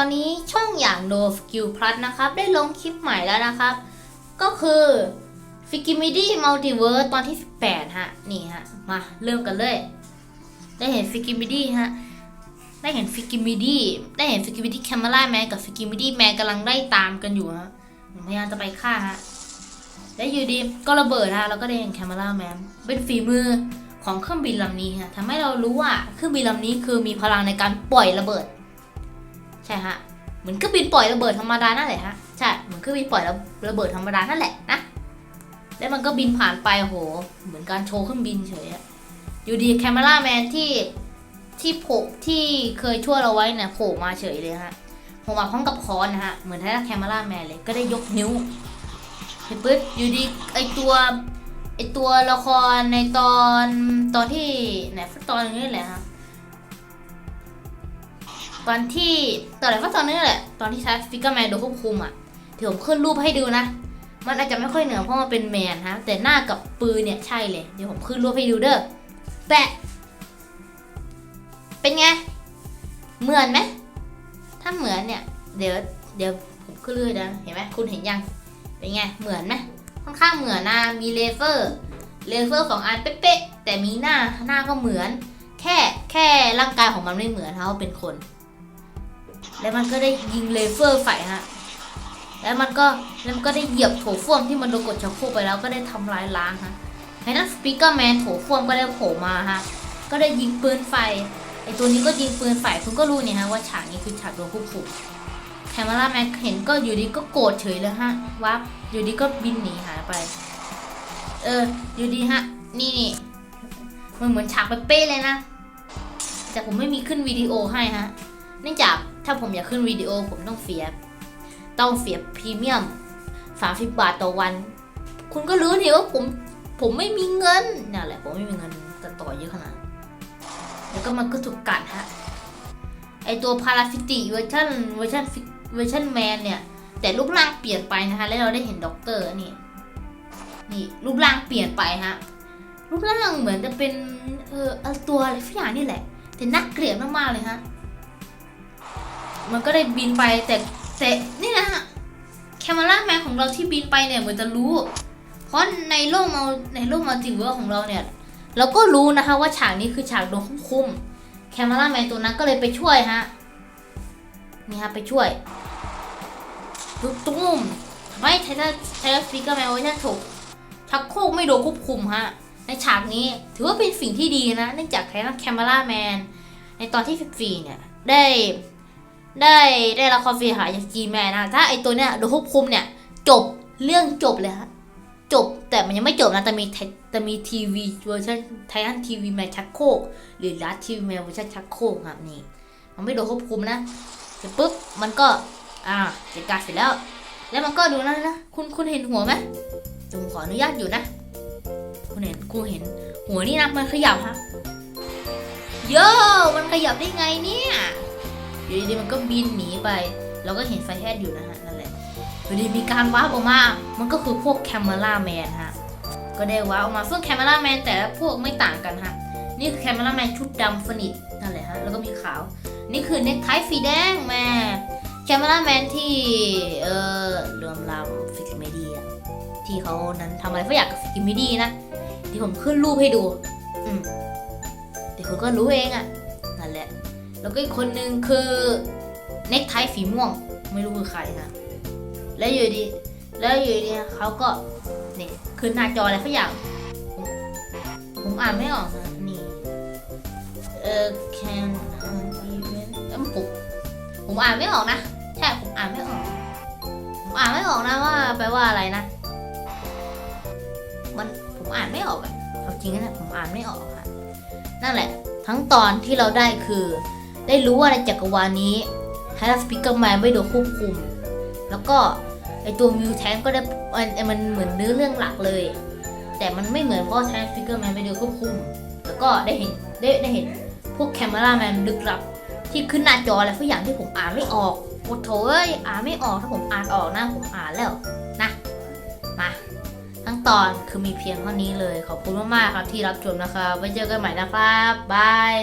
ตอนนี้ช่องอย่าง No Skill Plus นะครับ ได้ลงคลิปใหม่แล้วนะครับ ก็คือ f i g i m i d i Multiverse ตอนที่ 18 ฮะ นี่ฮะ มาเริ่มกันเลย ได้เห็น f i g i m i d i ฮะ ได้เห็น f i g i m i d i ได้เห็น f i g i m i d i Camera Man กับ f i g i m i d i Man กำลังไล่ตามกันอยู่ฮะพยายามจะไปฆ่าฮะแล้อยู่ดีก็ระเบิดฮะแล้วก็ได้เห็น Camera Man เป็นฝีมือของเครื่องบินลำนี้ฮะทำให้เรารู้ว่าเครื่องบินลำนี้คือมีพลังในการปล่อยระเบิด ใช่ฮะเหมือนเครื่องบินปล่อยระเบิดธรรมดานั่นแหละฮะใช่เหมือนเครื่องบินปล่อยระระเบิดธรรมดานั่นแหละนะแล้วมันก็บินผ่านไปโห เหมือนการโชว์เครื่องบินเฉยอะอยู่ดีแคม e ราแมนที่ที่โผล่ที่เคยช่วยเราไว้เนี่ยโผล่มาเฉยเลยฮะโผล่มาพร้อมกับคอนนะฮะ เหมือนททันแคม e ราแมนเลยก็ได้ยกนิ้วเฮ้ยปึ๊ดอยู่ดีไอตัวไอตัวละครในตอนตอนที่ไหนตอนนี้แหละฮะ ตอนที่ตอนไหนก็ตอนนี้แหละ ตอนที่ใช้ฟิกเกอร์แมนโดนควบคุมอะเดี๋ยวผมขึ้นรูปให้ดูนะ มันอาจจะไม่ค่อยเหนือเพราะมันเป็นแมนฮะ แต่หน้ากับปืนเนี่ยใช่เลย เดี๋ยวผมขึ้นรูปให้ดูเด้อแปะเป็นไง เหมือนไหม ถ้าเหมือนเนี่ย เดี๋ยว เดี๋ยวผมขึ้นเลยนะเห็นไหมคุณเห็นยัง เป็นไง เหมือนไหมค่อนข้างเหมือนนะ มีเลเซอร์ เลเซอร์สองอันเป๊ะๆ แต่มีหน้า หน้าก็เหมือน แค่ แค่ร่างกายของมันไม่เหมือนเขาเป็นคน แล้วมันก็ได้ยิงเลเซอร์ใส่ฮะ แล้วมันก็แล้วมันก็ได้เหยียบโถส้วมที่มันโดนกดชักโครกไปแล้วก็ได้ทำลายล้างฮะไอ้นั่นสปีกเกอร์แมนโถส้วมก็ได้โผล่มาฮะ ก็ได้ยิงปืนไฟไอ้ตัวนี้ก็ยิงปืนไฟคุณก็รู้เนี่ยฮะว่าฉากนี้คือฉากโดนควบคุมแคมราแมนเห็นก็อยู่ดีก็โกรธเฉยเลยฮะวับอยู่ดีก็บินหนีหายไป เออ อยู่ดีฮะ นี่นี่มันเหมือนฉากเป๊ะเลยนะ แต่ผมไม่มีขึ้นวิดีโอให้ฮะ เนื่องจาก ถ้าผมอยากขึ้นวิดีโอผมต้องเสีย ต้องเสียพรีเมียม30บาทต่อวัน คุณก็รู้นี่ว่าผมผมไม่มีเงินนั่แหละผมไม่มีเงินจะต่อเยอะขนาดแล้วก็มันก็ถูกกัดฮะไอตัวพาราฟิติเวอร์ชันเวอร์ชันเวอร์ชันแมนเนี่ย แต่รูปร่างเปลี่ยนไปนะคะแล้วเราได้เห็นด็อกเตอร์นี่นี่รูปร่างเปลี่ยนไปฮะรูปร่างเหมือนจะเป็นเออตัวอะไรสักอย่างนี่แหละ แต่น่าเกลียดมากๆเลยฮะ มันก็ได้บินไปแต่แต่นี่นะฮะแคมราแมนของเราที่บินไปเนี่ยเหมือนจะรู้ เพราะในโลกมาในโลกมัลติเวิร์สของเราเนี่ย เราก็รู้นะคะว่าฉากนี้คือฉากโดนควบคุมแคมราแมนตัวนั้นก็เลยไปช่วยฮะนี่ฮะไปช่วยตุ้มตุ้มไม่ไททันไททันฟิกเกอร์แมนเวอร์ชันถูกชักโครกไม่โดนควบคุมฮะในฉากนี้ถือว่าเป็นสิ่งที่ดีนะเนื่องจากไททันแคมราแมนในตอนที่ 14 เนี่ยได้ ได้ได้รับความเสียหายจากจีแมนนะถ้าไอตัวเนี้ยโดนควบคุมเนี่ย จบเรื่องจบเลยฮะจบแต่มันยังไม่จบนะแต่มีแต่มีทีวีเวอร์ชันไททันทีวีแมนชักโครกหรือลัดทีวีแมนเวอร์ชันชักโครกครับนี่ มันไม่โดนควบคุมนะเสร็จปุ๊บมันก็อ่าจัดการเสร็จแล้ว แล้วมันก็ดูนะนะคุณคุณเห็นหัวไหมผมขออนุญาตอยู่นะ คุณเห็นคุณเห็น หัวนี่นะมันขยับฮะโย่มันขยับได้ไงเนี่ย อยู่ดีๆมันก็บินหนีไป เราก็เห็นไฟแฮดอยู่นะฮะนั่นแหละอยู่ดีมีการวาร์ปออกมา มันก็คือพวกแคมเมราแมนฮะก็ได้วาร์ปออกมาซึ่งแคมเมราแมนแต่ละพวกไม่ต่างกันฮะนี่คือแคมเมราแมนชุดดำฟนิตนั่นแหละฮะแล้วก็มีขาว นี่คือเน็กไทสีแดงแม่แคมเมราแมนที่เออเรื่อมลำฟิกเมดีอะที่เขานั้นทำอะไรสักอยางกับฟิกเมดีนะที่ผมขึ้นรูปให้ดู อืมเดี๋ยวคุณก็รู้เองอะนั่นแหละ แล้วก็อีกคนนึงคือเน็กไทสีม่วง ไม่รู้คือใครนะ แล้วอยู่ดี แล้วอยู่ดีเขาก็เนี่ขึ้นหน้าจออะไรสักอย่างผมผมอ่านไม่ออกนะนี่เออ can even เอ้ยผมผมอ่านไม่ออกนะ ใช่ ผมอ่านไม่ออก ผมอ่านไม่ออกนะว่าแปลว่าอะไรนะ มันผมอ่านไม่ออกอะเอาจริงนะผมอ่านไม่ออกค่ะนั่นแหละ ทั้งตอนที่เราได้คือ ได้รู้ว่าในจักรวาลนี้ไฮรัสปิกเกอร์แมนไม่โดนควบคุม แล้วก็ไอตัวมิวแทนก็ได้มันมันเหมือนเนื้อเรื่องหลักเลย แต่มันไม่เหมือนเพราะไฮรัสปิกเกอร์แมนไม่โดนควบคุม แล้วก็ได้เห็นได้ได้เห็นพวกแคมเมราแมนลึกลับ ที่ขึ้นหน้าจออะไรสักอย่างที่ผมอ่านไม่ออกโอ้โถเอ้ยอ่านไม่ออกถ้าผมอ่านออกนะผมอ่านแล้วนะมาทั้งตอนคือมีเพียงเท่านี้เลย ขอบคุณมากๆครับที่รับชมนะครับไว้เจอกันใหม่นะครับบาย